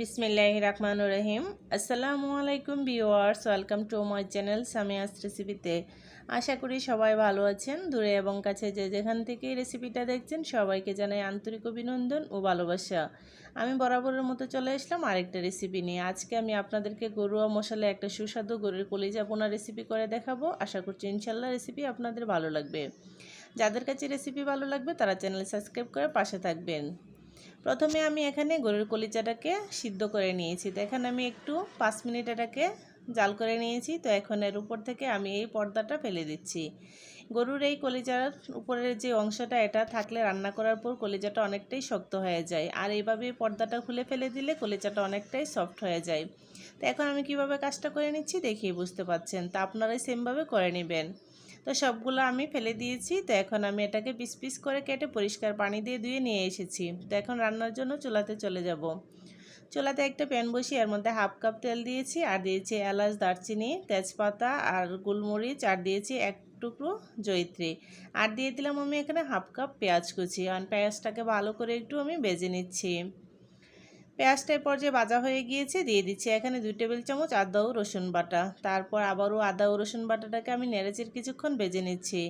বিসমিল্লাহ রহমান রহিম। আসসালামু আলাইকুম viewers welcome to my channel Samia's রেসিপিতে। আশা করি সবাই ভালো আছেন। দূরে এবং কাছে যে যেখান থেকে রেসিপিটা দেখছেন, সবাইকে জানাই আন্তরিক অভিনন্দন ও ভালোবাসা। আমি বরাবরের মতো চলে আসলাম আরেকটা রেসিপি নিয়ে। আজকে আমি আপনাদেরকে গরুয়া মশলা একটা সুস্বাদু গরুর কলিজা বোনা রেসিপি করে দেখাবো। আশা করছি ইনশাল্লাহ রেসিপি আপনাদের ভালো লাগবে। যাদের কাছে রেসিপি ভালো লাগবে, তারা চ্যানেল সাবস্ক্রাইব করে পাশে থাকবেন। প্রথমে আমি এখানে গরুর কলিচাটাকে সিদ্ধ করে নিয়েছি। তো এখানে আমি একটু পাঁচ মিনিট এটাকে জাল করে নিয়েছি। তো এখন এর উপর থেকে আমি এই পর্দাটা ফেলে দিচ্ছি। গরুর এই কলিজার উপরের যে অংশটা, এটা থাকলে রান্না করার পর কলিজাটা অনেকটাই শক্ত হয়ে যায়। আর এইভাবে পর্দাটা খুলে ফেলে দিলে কলিজাটা অনেকটাই সফট হয়ে যায়। তো এখন আমি কীভাবে কাজটা করে নিচ্ছি দেখিয়ে বুঝতে পাচ্ছেন। তা আপনারাই সেমভাবে করে নেবেন। তো সবগুলো আমি ফেলে দিয়েছি। তো এখন আমি এটাকে পিস পিস করে কেটে পরিষ্কার পানি দিয়ে ধুয়ে নিয়ে এসেছি। তো এখন রান্নার জন্য চুলাতে চলে যাব। চুলাতে একটা প্যান বসিয়ে এর মধ্যে হাফ কাপ তেল দিয়েছি আর দিয়েছি এলাচ, দারচিনি, তেজপাতা আর গোলমরিচ আর দিয়েছি এক টুকরো জৈত্রী আর দিয়ে দিলাম আমি এখানে হাফ কাপ পেঁয়াজ কুচি। আর পেঁয়াজটাকে ভালো করে একটু আমি বেজে নিচ্ছি। পেঁয়াজটার যে ভাজা হয়ে গিয়েছে, দিয়ে দিচ্ছি এখানে দুই টেবিল চামচ আদা ও রসুন বাটা। তারপর আবারও আদা ও রসুন বাটাটাকে আমি নেড়েচের কিছুক্ষণ বেজে নিচ্ছি।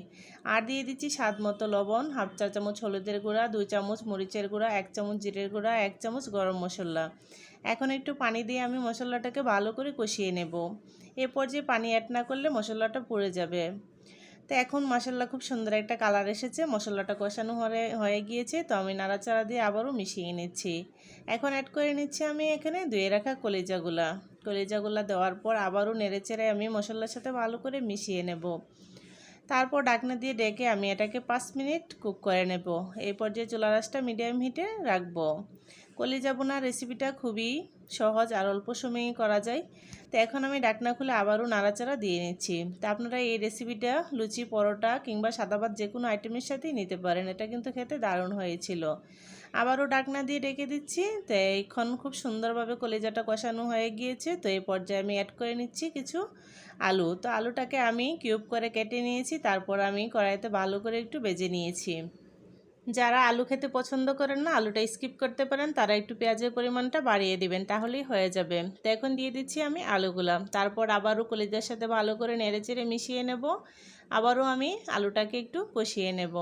আর দিয়ে দিচ্ছি স্বাদ মতো লবণ, হাফ চা চামচ হলুদের গুঁড়া, দুই চামচ মরিচের গুঁড়া, এক চামচ জিরের গুঁড়া, এক চামচ গরম মশলা। এখন একটু পানি দিয়ে আমি মশলাটাকে ভালো করে কষিয়ে নেব। এরপর যে পানি অ্যাড না করলে মশলাটা পুড়ে যাবে। তো এখন মশলা খুব সুন্দর একটা কালার এসেছে। মশলাটা কষানো হয়ে হয়ে গিয়েছে। তো আমি নাড়াচাড়া দিয়ে আবারও মিশিয়ে নিচ্ছি। এখন অ্যাড করে নিচ্ছি আমি এখানে ধুয়ে রাখা কলিজাগুলা। কলিজাগুলা দেওয়ার পর আবারও নেড়েচেড়ে আমি মশলার সাথে ভালো করে মিশিয়ে নেব। তারপর ডাকনা দিয়ে ডেকে আমি এটাকে পাঁচ মিনিট কুক করে নেব। এই পর্যায়ে চুলা রাসটা মিডিয়াম হিটে রাখব। কলিজা বোনার রেসিপিটা খুবই সহজ আর অল্প সময়েই করা যায়। তো এখন আমি ডাকনা খুলে আবারও নাড়াচাড়া দিয়ে নিচ্ছি। তো আপনারা এই রেসিপিটা লুচি, পরোটা কিংবা সাদাবাদ যে কোনো আইটেমের সাথেই নিতে পারেন। এটা কিন্তু খেতে দারুণ হয়েছিল। আবারও ডাকনা দিয়ে ডেকে দিচ্ছি। তো এখন খুব সুন্দরভাবে কলিজাটা কষানো হয়ে গিয়েছে। তো এই পর্যায়ে আমি অ্যাড করে নিচ্ছি কিছু আলু। তো আলুটাকে আমি কিউব করে কেটে নিয়েছি। তারপর আমি কড়াইতে ভালো করে একটু বেজে নিয়েছি। যারা আলু খেতে পছন্দ করেন না, আলুটা স্কিপ করতে পারেন, তারা একটু পেঁয়াজের পরিমাণটা বাড়িয়ে দিবেন, তাহলেই হয়ে যাবে। তো এখন দিয়ে দিচ্ছি আমি আলুগুলা। তারপর আবারও কলিজার সাথে ভালো করে নেড়ে চেড়ে মিশিয়ে নেব। আবারও আমি আলুটাকে একটু কষিয়ে নেব।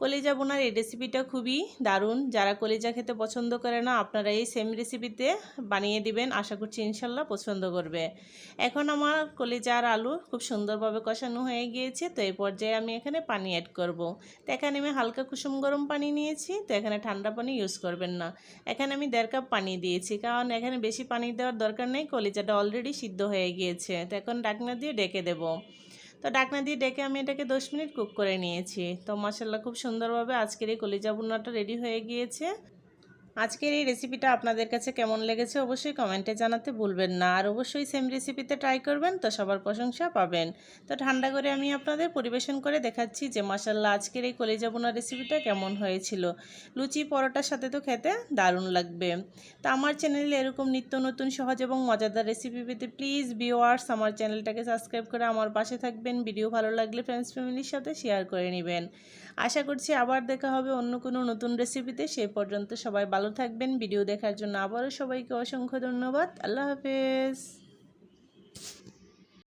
কলিজা বোনার এই রেসিপিটা খুবই দারুণ। যারা কলিজা খেতে পছন্দ করে না, আপনারা এই সেম রেসিপিতে বানিয়ে দিবেন। আশা করছি ইনশাল্লাহ পছন্দ করবে। এখন আমার কলিজা আর আলু খুব সুন্দরভাবে কষানো হয়ে গিয়েছে। তো এই পর্যায়ে আমি এখানে পানি অ্যাড করব। তো এখানে আমি হালকা কুসুম গরম পানি নিয়েছি। তো এখানে ঠান্ডা পানি ইউজ করবেন না। এখানে আমি দেড় কাপ পানি দিয়েছি। কারণ এখানে বেশি পানি দেওয়ার দরকার নেই। কলিজাটা অলরেডি সিদ্ধ হয়ে গিয়েছে। তো এখন ডাকনা দিয়ে ডেকে দেবো। তো ডাকনা দিয়ে ডেকে আমি এটাকে দশ মিনিট কুক করে নিয়েছি। তো মশাল্লা খুব সুন্দরভাবে আজকের এই কলিজা বুনাটা রেডি হয়ে গিয়েছে। আজকের এই রেসিপিটা আপনাদের কাছে কেমন লেগেছে অবশ্যই কমেন্টে জানাতে ভুলবেন না। আর অবশ্যই সেম রেসিপিতে ট্রাই করবেন, তো সবার প্রশংসা পাবেন। তো ঠান্ডা করে আমি আপনাদের পরিবেশন করে দেখাচ্ছি যে মাসাল্লাহ আজকের এই কলিজা রেসিপিটা কেমন হয়েছিল। লুচি পরোটার সাথে তো খেতে দারুণ লাগবে। তো আমার চ্যানেলে এরকম নিত্য নতুন, সহজ এবং মজাদার রেসিপি পেতে প্লিজ ভিওয়ার্স আমার চ্যানেলটাকে সাবস্ক্রাইব করে আমার পাশে থাকবেন। ভিডিও ভালো লাগলে ফ্রেন্ডস ফ্যামিলির সাথে শেয়ার করে নেবেন। আশা করছি আবার দেখা হবে অন্য কোনো নতুন রেসিপিতে সেই পর্যন্ত সবাই ভালো থাকবেন। ভিডিও দেখার জন্য আবারও সবাইকে অসংখ্য ধন্যবাদ। আল্লাহ হাফেজ।